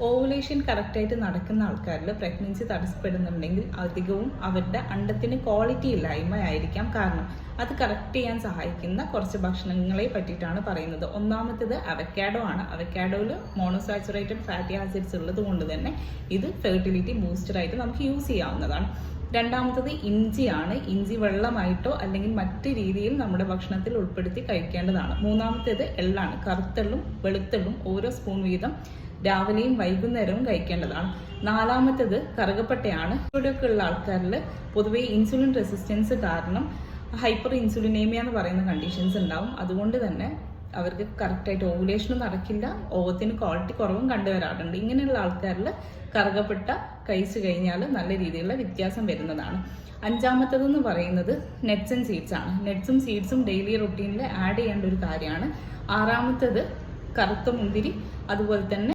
Ovulation കറക്റ്റായിട്ട് നടക്കുന്ന ആൾക്കാരിൽ പ്രഗ്നൻസി തടസ്സപ്പെടുന്നുണ്ടെങ്കിൽ അധികവും അവരുടെ അണ്ടത്തിന് ക്വാളിറ്റി ഇല്ലായ്മ ആയിരിക്കാം കാരണം അത് കറക്റ്റ് ചെയ്യാൻ സഹായിക്കുന്ന കുറച്ച് ഭക്ഷണങ്ങളെ പറ്റിയിട്ടാണ് പറയുന്നത്. ഒന്നാമത്തേത് അവക്കാഡോ ആണ്. അവക്കാഡോയിൽ മോണോസാച്ചുറേറ്റഡ് ഫാറ്റി ആസിഡ്സ് ഉള്ളത് കൊണ്ട് തന്നെ ഇത് ഫെർട്ടിലിറ്റി ബൂസ്റ്ററായിട്ട് നമുക്ക് യൂസ് ചെയ്യാവുന്നതാണ്. രണ്ടാമത്തത് ഇഞ്ചിയാണ് ഇഞ്ചി വെള്ളമായിട്ടോ അല്ലെങ്കിൽ മറ്റു രീതിയിൽ നമ്മുടെ ഭക്ഷണത്തിൽ ഉൾപ്പെടുത്തി കഴിക്കേണ്ടതാണ്. മൂന്നാമത്തേത് എള്ളാണ്. കറുത്തെള്ളും വെളുത്തെള്ളും ഓരോ സ്പൂൺ വീതം രാവിലെയും വൈകുന്നേരവും കഴിക്കേണ്ടതാണ്. നാലാമത്തേത് കറുകപ്പട്ടയാണ്. ഇവിടെയൊക്കെ ഉള്ള ആൾക്കാരിൽ പൊതുവെ ഇൻസുലിൻ റെസിസ്റ്റൻസ് കാരണം ഹൈപ്പർ ഇൻസുലിനേമിയ എന്ന് പറയുന്ന കണ്ടീഷൻസ് ഉണ്ടാവും. അതുകൊണ്ട് തന്നെ അവർക്ക് കറക്റ്റായിട്ട് ഓവുലേഷനും നടക്കില്ല. ഓവത്തിന് ക്വാളിറ്റി കുറവും കണ്ടുവരാറുണ്ട്. ഇങ്ങനെയുള്ള ആൾക്കാരിൽ കറുകപ്പെട്ട കഴിച്ചു കഴിഞ്ഞാൽ നല്ല രീതിയിലുള്ള വ്യത്യാസം വരുന്നതാണ്. അഞ്ചാമത്തതെന്ന് പറയുന്നത് നെറ്റ്സ് ആൻഡ് സീഡ്സ് ആണ്. നെറ്റ്സും സീഡ്സും ഡെയിലി റൊട്ടീനിൽ ആഡ് ചെയ്യേണ്ട ഒരു കാര്യമാണ്. ആറാമത്തത് കറുത്ത മുന്തിരി അതുപോലെ തന്നെ